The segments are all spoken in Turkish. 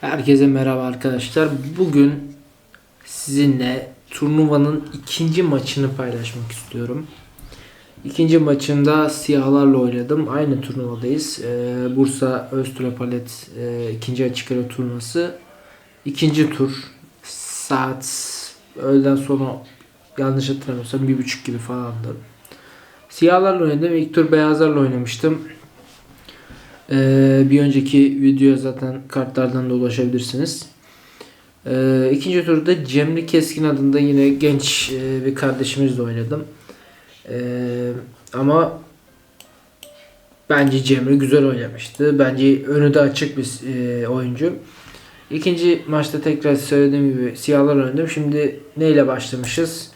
Herkese merhaba arkadaşlar. Bugün sizinle turnuvanın ikinci maçını paylaşmak istiyorum. İkinci maçında siyahlarla oynadım. Aynı turnuvadayız. Ee, Bursa Öztürk Palet e, ikinci açık ara turnuvası. İkinci tur. Saat öğleden sonra yanlış hatırlamıyorsam bir buçuk gibi falandı. Siyahlarla oynadım. İlk tur beyazlarla oynamıştım. Ee, bir önceki videoya zaten kartlardan da ulaşabilirsiniz. Ee, ikinci turda Cemri Keskin adında yine genç e, bir kardeşimizle oynadım. Ee, ama bence Cemri güzel oynamıştı. Bence önü de açık bir e, oyuncu. İkinci maçta tekrar söylediğim gibi siyahlar oynadım. Şimdi neyle başlamışız?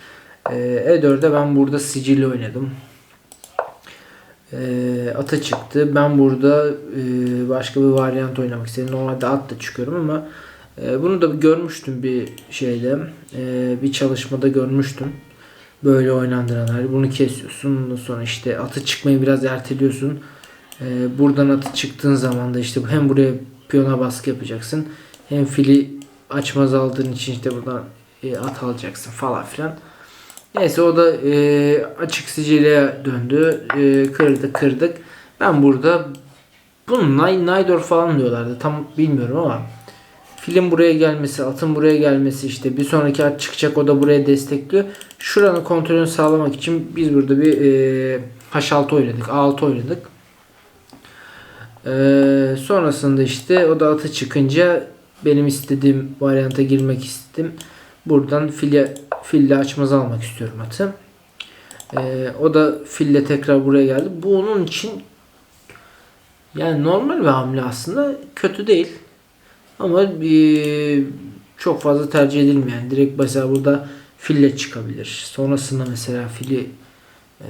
Ee, E4'de ben burada sicilli oynadım. Ee, ata çıktı. Ben burada e, başka bir varyant oynamak istedim. Normalde at da çıkıyorum ama e, bunu da görmüştüm bir şeyde. E, bir çalışmada görmüştüm. Böyle oynandıranlar. Bunu kesiyorsun. Ondan sonra işte atı çıkmayı biraz erteliyorsun. E, buradan atı çıktığın zaman da işte hem buraya piyona baskı yapacaksın. Hem fili açmaz aldığın için işte buradan e, at alacaksın falan filan. Neyse o da e, açık sicile döndü. E, kırdı kırdık. Ben burada bunu Nay Naydor falan diyorlardı. Tam bilmiyorum ama film buraya gelmesi, atın buraya gelmesi işte bir sonraki at çıkacak o da buraya destekliyor. Şuranın kontrolünü sağlamak için biz burada bir e, H6 oynadık. A6 oynadık. E, sonrasında işte o da atı çıkınca benim istediğim varyanta girmek istedim. Buradan file fille açmaz almak istiyorum atı. Ee, o da fille tekrar buraya geldi. Bu onun için yani normal bir hamle aslında. Kötü değil. Ama e, çok fazla tercih edilmeyen. Direkt mesela burada fille çıkabilir. Sonrasında mesela fili e,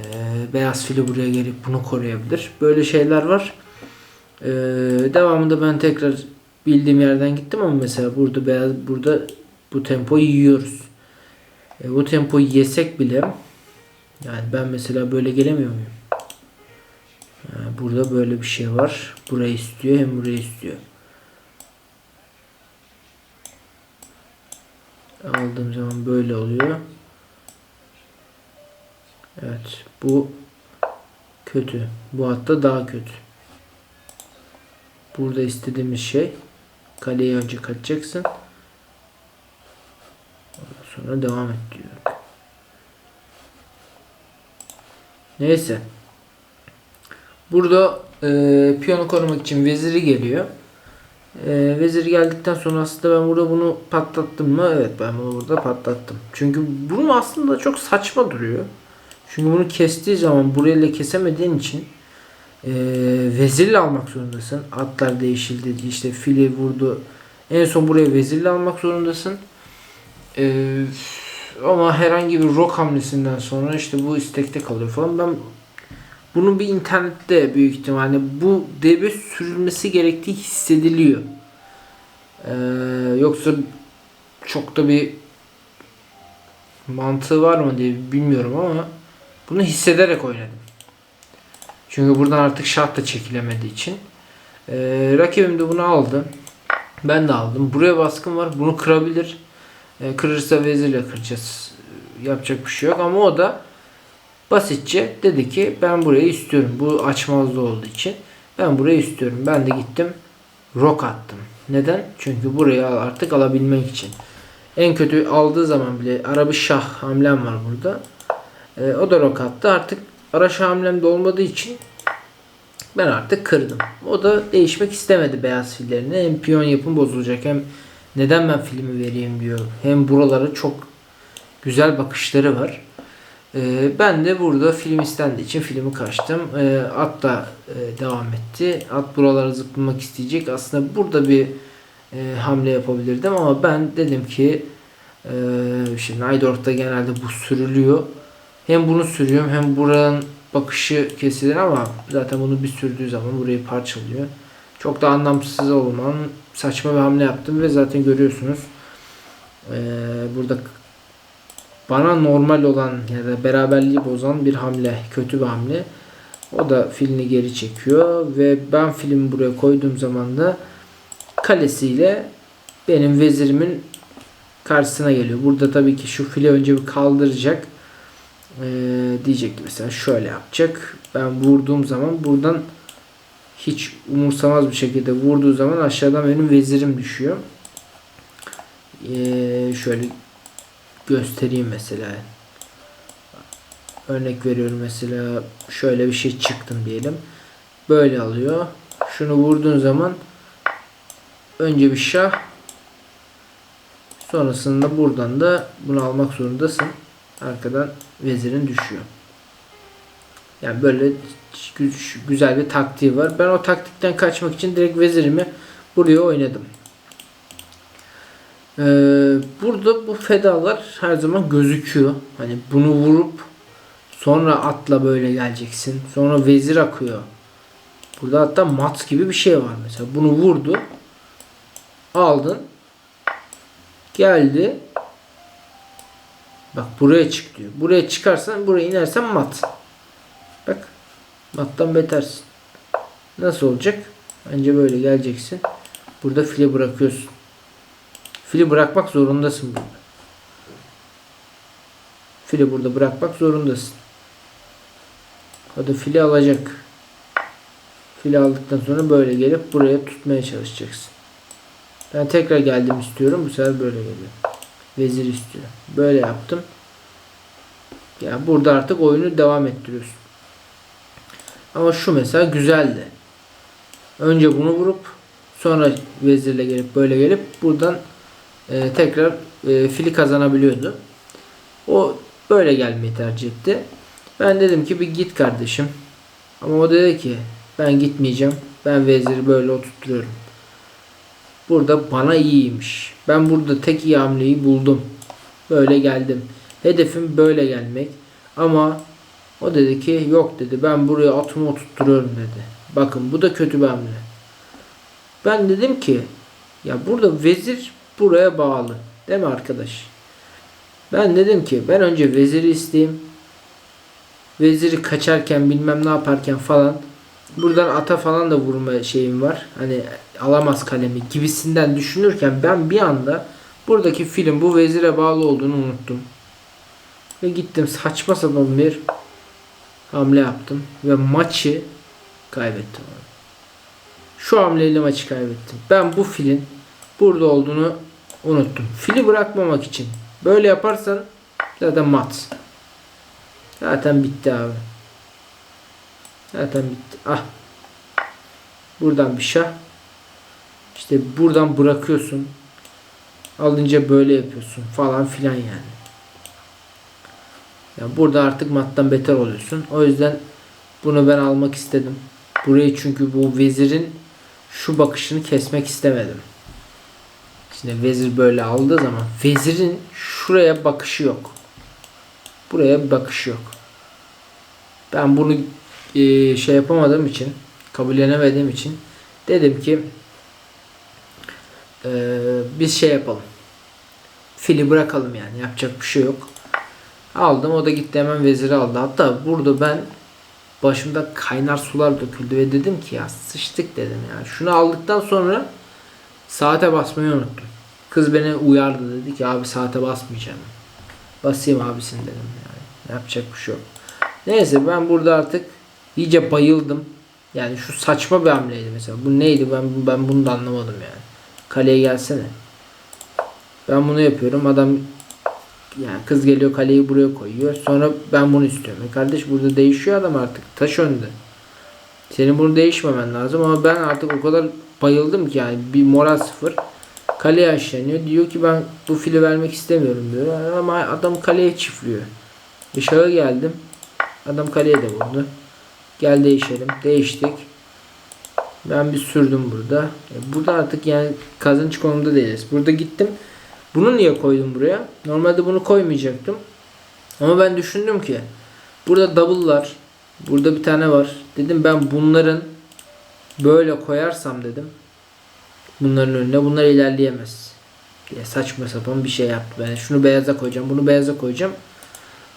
beyaz fili buraya gelip bunu koruyabilir. Böyle şeyler var. E, devamında ben tekrar bildiğim yerden gittim ama mesela burada beyaz burada bu tempoyu yiyoruz. E, bu tempoyu yesek bile yani ben mesela böyle gelemiyor muyum? Yani burada böyle bir şey var. Burayı istiyor hem burayı istiyor. Aldığım zaman böyle oluyor. Evet. Bu kötü. Bu hatta daha kötü. Burada istediğimiz şey kaleyi önce kaçacaksın. Sonra devam et diyor. Neyse. Burada e, piyano korumak için veziri geliyor. E, vezir geldikten sonra aslında ben burada bunu patlattım mı? Evet ben bunu burada patlattım. Çünkü bunu aslında çok saçma duruyor. Çünkü bunu kestiği zaman burayla kesemediğin için e, vezirle almak zorundasın. Atlar değişildi işte fili vurdu. En son buraya vezirle almak zorundasın. Ee, ama herhangi bir rock hamlesinden sonra işte bu istekte kalıyor falan. Ben bunu bir internette büyük ihtimalle bu DB sürülmesi gerektiği hissediliyor. Ee, yoksa çok da bir mantığı var mı diye bilmiyorum ama bunu hissederek oynadım. Çünkü buradan artık şart da çekilemediği için. Ee, rakibim de bunu aldı. Ben de aldım. Buraya baskın var. Bunu kırabilir. E, kırırsa vezirle kıracağız. Yapacak bir şey yok ama o da basitçe dedi ki ben burayı istiyorum. Bu açmazlı olduğu için. Ben burayı istiyorum. Ben de gittim rok attım. Neden? Çünkü burayı artık alabilmek için. En kötü aldığı zaman bile arabı şah hamlem var burada. E, o da rok attı. Artık ara şah hamlem de olmadığı için ben artık kırdım. O da değişmek istemedi beyaz fillerini. Hem piyon yapım bozulacak hem neden ben filmi vereyim diyor. Hem buralara çok güzel bakışları var. Ee, ben de burada film istendiği için filmi kaçtım. Ee, at da e, devam etti. At buralara zıplamak isteyecek. Aslında burada bir e, hamle yapabilirdim ama ben dedim ki e, şimdi Naydorf'ta genelde bu sürülüyor. Hem bunu sürüyorum hem buranın bakışı kesilir ama zaten bunu bir sürdüğü zaman burayı parçalıyor. Çok da anlamsız olman saçma bir hamle yaptım ve zaten görüyorsunuz. Ee, burada bana normal olan ya da beraberliği bozan bir hamle, kötü bir hamle. O da filini geri çekiyor ve ben filmi buraya koyduğum zaman da kalesiyle benim vezirimin karşısına geliyor. Burada tabii ki şu file önce bir kaldıracak. Ee, diyecek ki mesela şöyle yapacak. Ben vurduğum zaman buradan hiç umursamaz bir şekilde vurduğu zaman aşağıdan benim vezirim düşüyor. Ee, şöyle göstereyim mesela. Örnek veriyorum mesela şöyle bir şey çıktım diyelim. Böyle alıyor. Şunu vurduğun zaman önce bir şah sonrasında buradan da bunu almak zorundasın. Arkadan vezirin düşüyor. Yani böyle gü- güzel bir taktiği var. Ben o taktikten kaçmak için direkt vezirimi buraya oynadım. Ee, burada bu fedalar her zaman gözüküyor. Hani bunu vurup sonra atla böyle geleceksin. Sonra vezir akıyor. Burada hatta mat gibi bir şey var mesela. Bunu vurdu. Aldın. Geldi. Bak buraya çık diyor. Buraya çıkarsan buraya inersen mat. Bak. Mattan betersin. Nasıl olacak? Bence böyle geleceksin. Burada file bırakıyorsun. Fili bırakmak zorundasın burada. Fili burada bırakmak zorundasın. O da fili alacak. Fili aldıktan sonra böyle gelip buraya tutmaya çalışacaksın. Ben tekrar geldim istiyorum. Bu sefer böyle geliyor. Vezir istiyor. Böyle yaptım. Yani burada artık oyunu devam ettiriyorsun. Ama şu mesela güzeldi. Önce bunu vurup sonra vezirle gelip böyle gelip buradan e, tekrar e, fili kazanabiliyordu. O böyle gelmeyi tercih etti. Ben dedim ki bir git kardeşim. Ama o dedi ki ben gitmeyeceğim. Ben veziri böyle oturtuyorum. Burada bana iyiymiş. Ben burada tek iyi hamleyi buldum. Böyle geldim. Hedefim böyle gelmek. Ama o dedi ki yok dedi ben buraya atımı oturtturuyorum dedi. Bakın bu da kötü bir hamle. Ben dedim ki ya burada vezir buraya bağlı. Değil mi arkadaş? Ben dedim ki ben önce veziri isteyeyim. Veziri kaçarken bilmem ne yaparken falan buradan ata falan da vurma şeyim var. Hani alamaz kalemi gibisinden düşünürken ben bir anda buradaki film bu vezire bağlı olduğunu unuttum. Ve gittim saçma sapan bir hamle yaptım ve maçı kaybettim. Şu hamleyle maçı kaybettim. Ben bu filin burada olduğunu unuttum. Fili bırakmamak için. Böyle yaparsan zaten mat. Zaten bitti abi. Zaten bitti. Ah. Buradan bir şah. İşte buradan bırakıyorsun. Alınca böyle yapıyorsun falan filan yani. Yani burada artık mattan beter oluyorsun. O yüzden bunu ben almak istedim. Burayı çünkü bu vezirin şu bakışını kesmek istemedim. Şimdi vezir böyle aldığı zaman vezirin şuraya bakışı yok. Buraya bir bakışı yok. Ben bunu e, şey yapamadığım için kabullenemediğim için dedim ki e, biz şey yapalım. Fili bırakalım yani. Yapacak bir şey yok. Aldım. O da gitti hemen veziri aldı. Hatta burada ben başımda kaynar sular döküldü ve dedim ki ya sıçtık dedim ya. Şunu aldıktan sonra saate basmayı unuttum. Kız beni uyardı dedi ki abi saate basmayacağım. Basayım abisin dedim yani. Yapacak bir şey yok. Neyse ben burada artık iyice bayıldım. Yani şu saçma bir hamleydi mesela. Bu neydi ben ben bunu da anlamadım yani. Kaleye gelsene. Ben bunu yapıyorum. Adam yani kız geliyor kaleyi buraya koyuyor. Sonra ben bunu istiyorum. E kardeş burada değişiyor adam artık. Taş önde. Senin bunu değişmemen lazım ama ben artık o kadar bayıldım ki yani bir moral sıfır. Kaleye aşlanıyor. Diyor ki ben bu fili vermek istemiyorum diyor. Ama adam kaleye çiftliyor. Dışarı geldim. Adam kaleye de vurdu. Gel değişelim. Değiştik. Ben bir sürdüm burada. E burada artık yani kazanç konumda değiliz. Burada gittim. Bunu niye koydum buraya? Normalde bunu koymayacaktım. Ama ben düşündüm ki burada double'lar burada bir tane var. Dedim ben bunların böyle koyarsam dedim. Bunların önüne bunlar ilerleyemez. Diye saçma sapan bir şey yaptı. Ben şunu beyaza koyacağım, bunu beyaza koyacağım.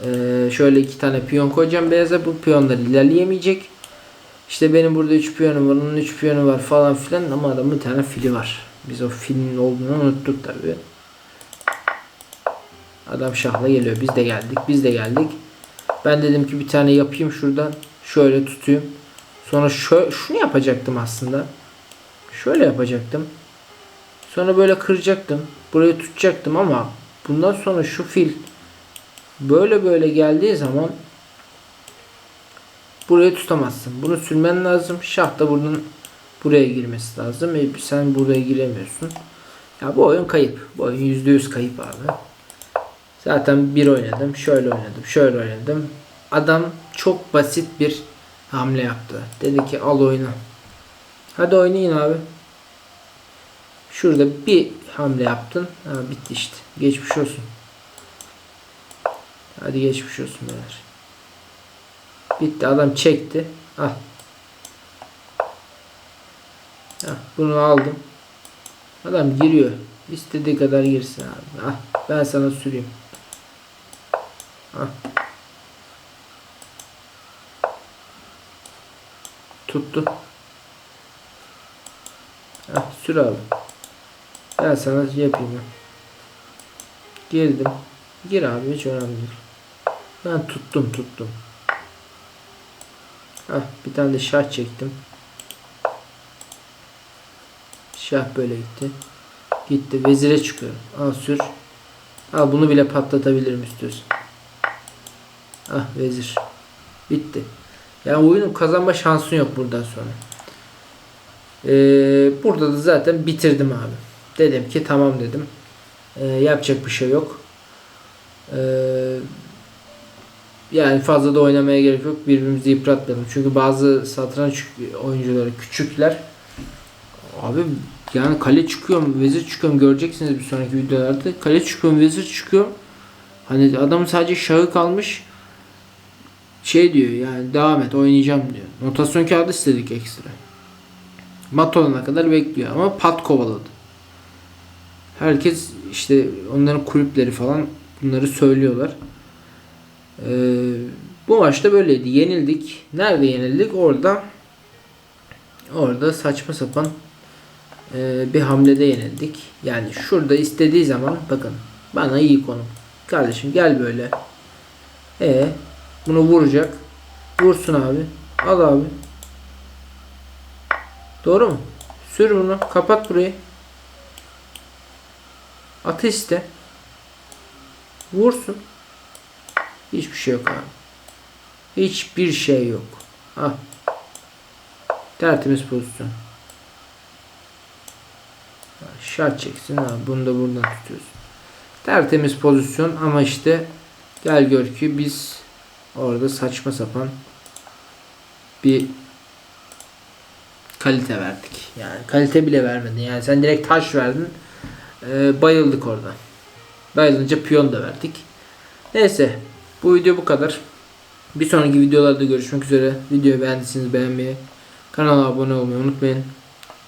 Ee, şöyle iki tane piyon koyacağım beyaza. Bu piyonlar ilerleyemeyecek. İşte benim burada 3 piyonum var, onun 3 piyonu var falan filan ama adamın bir tane fili var. Biz o filin olduğunu unuttuk tabi. Adam şahla geliyor. Biz de geldik. Biz de geldik. Ben dedim ki bir tane yapayım şuradan. Şöyle tutayım. Sonra şö şunu yapacaktım aslında. Şöyle yapacaktım. Sonra böyle kıracaktım. Burayı tutacaktım ama bundan sonra şu fil böyle böyle geldiği zaman burayı tutamazsın. Bunu sürmen lazım. Şah da buradan buraya girmesi lazım. E, sen buraya giremiyorsun. Ya bu oyun kayıp. Bu oyun %100 kayıp abi. Zaten bir oynadım. Şöyle oynadım. Şöyle oynadım. Adam çok basit bir hamle yaptı. Dedi ki al oyna. Hadi oynayın abi. Şurada bir hamle yaptın. Ha, bitti işte. Geçmiş olsun. Hadi geçmiş olsun beyler. Bitti. Adam çekti. Al. Hah, bunu aldım. Adam giriyor. İstediği kadar girsin abi. Ah, ben sana süreyim. Ah. Tuttu. Ah, sür abi. Ben sana yapayım. ya. Girdim. Gir abi hiç önemli değil. Ben tuttum tuttum. Ah bir tane de şah çektim. Şah böyle gitti. Gitti. Vezire çıkıyorum. Al sür. Al bunu bile patlatabilirim istiyorsan. Ah vezir. Bitti. Yani oyunun kazanma şansın yok buradan sonra. Ee, burada da zaten bitirdim abi. Dedim ki tamam dedim. Ee, yapacak bir şey yok. Ee, yani fazla da oynamaya gerek yok. Birbirimizi yıpratmayalım. Çünkü bazı satranç oyuncuları küçükler. Abi yani kale çıkıyorum, vezir çıkıyorum göreceksiniz bir sonraki videolarda. Kale çıkıyorum, vezir çıkıyorum. Hani adamın sadece şahı kalmış. Şey diyor yani devam et oynayacağım diyor. Notasyon kağıdı istedik ekstra. Mat olana kadar bekliyor ama pat kovaladı. Herkes işte onların kulüpleri falan bunları söylüyorlar. Ee, bu maçta böyleydi. Yenildik. Nerede yenildik? Orada orada saçma sapan e, bir hamlede yenildik. Yani şurada istediği zaman bakın bana iyi konum. Kardeşim gel böyle. E bunu vuracak. Vursun abi. Al abi. Doğru mu? Sür bunu. Kapat burayı. Atı iste. Vursun. Hiçbir şey yok abi. Hiçbir şey yok. Ah. Tertemiz pozisyon. Şart çeksin abi. Bunu da buradan tutuyorsun. Tertemiz pozisyon ama işte gel gör ki biz orada saçma sapan bir kalite verdik. Yani kalite bile vermedin. Yani sen direkt taş verdin. Ee, bayıldık orada. Bayılınca piyon da verdik. Neyse. Bu video bu kadar. Bir sonraki videolarda görüşmek üzere. Videoyu beğendiyseniz beğenmeyi, kanala abone olmayı unutmayın.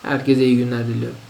Herkese iyi günler diliyorum.